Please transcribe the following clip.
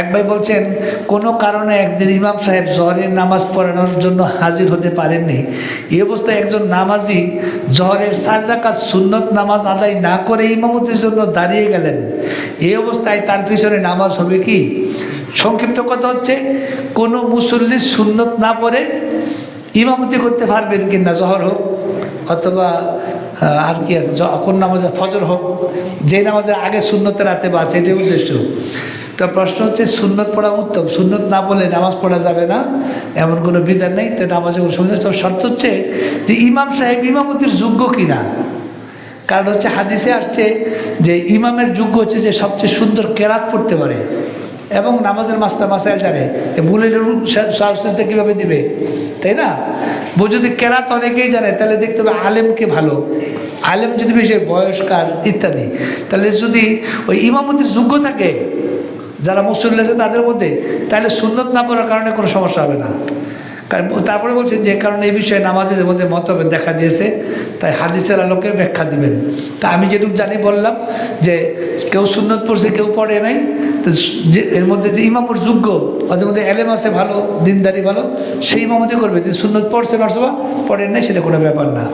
এক ভাই বলছেন, কোনো কারণে একদিন ইমাম সাহেব জহরের নামাজ পড়ানোর জন্য হাজির হতে পারেননি। এই অবস্থায় একজন নামাজি জহরের চার রাকাত সুন্নত নামাজ আদায় না করে ইমামতির জন্য দাঁড়িয়ে গেলেন। এই অবস্থায় তার পিছনে নামাজ হবে কি? সংক্ষিপ্ত কথা হচ্ছে, কোনো মুসল্লির সুন্নত না পড়ে ইমামতি করতে পারবেন কিনা জহর হোক, অথবা আর কি আছে কোন নামাজে ফজর হোক যে নামাজের আগে সুন্নতের রাতে বা এটাই উদ্দেশ্য। তো প্রশ্ন হচ্ছে, সুন্নত পড়া উত্তম। সুন্নত না বলে নামাজ পড়া যাবে না, এমন কোনো বিধান নেই। তো নামাজে কোনো সমস্যা নেই। তবে শর্ত হচ্ছে যে ইমাম সাহেব ইমামতির যোগ্য কিনা? কারণ হচ্ছে হাদিসে আসছে যে ইমামের যোগ্য হচ্ছে যে সবচেয়ে সুন্দর কেরাত পড়তে পারে এবং নামাজের মাস্তা মাসাইল জানে ভুলের সার্ভিসটা কীভাবে দিবে, তাই না? বউ যদি কেরাত অনেকেই জানে, তাহলে দেখতে হবে আলেমকে ভালো। আলেম যদি বেশি বয়স্কার ইত্যাদি। তাহলে যদি ওই ইমামতির যোগ্য থাকে যারা মুসল্লি আছে তাদের মধ্যে, তাহলে সুন্নত না পড়ার কারণে কোনো সমস্যা হবে না। কারণ তারপরে বলছেন যে, কারণে এই বিষয়ে নামাজের মধ্যে মতভেদ দেখা দিয়েছে, তাই হাদিসের আলোকে ব্যাখ্যা দিবেন। তা আমি যেটুকু জানি বললাম যে, কেউ সুন্নত পড়ছে, কেউ পড়ে নাই, তো যে, এর মধ্যে যে ইমামুর যোগ্য, ওদের মধ্যে এলেম আছে ভালো, দিনদারি ভালো, সেই ইমামতি করবে। তিনি সুন্নত পড়ছে বা পড়েন নাই, সেটা কোনো ব্যাপার না।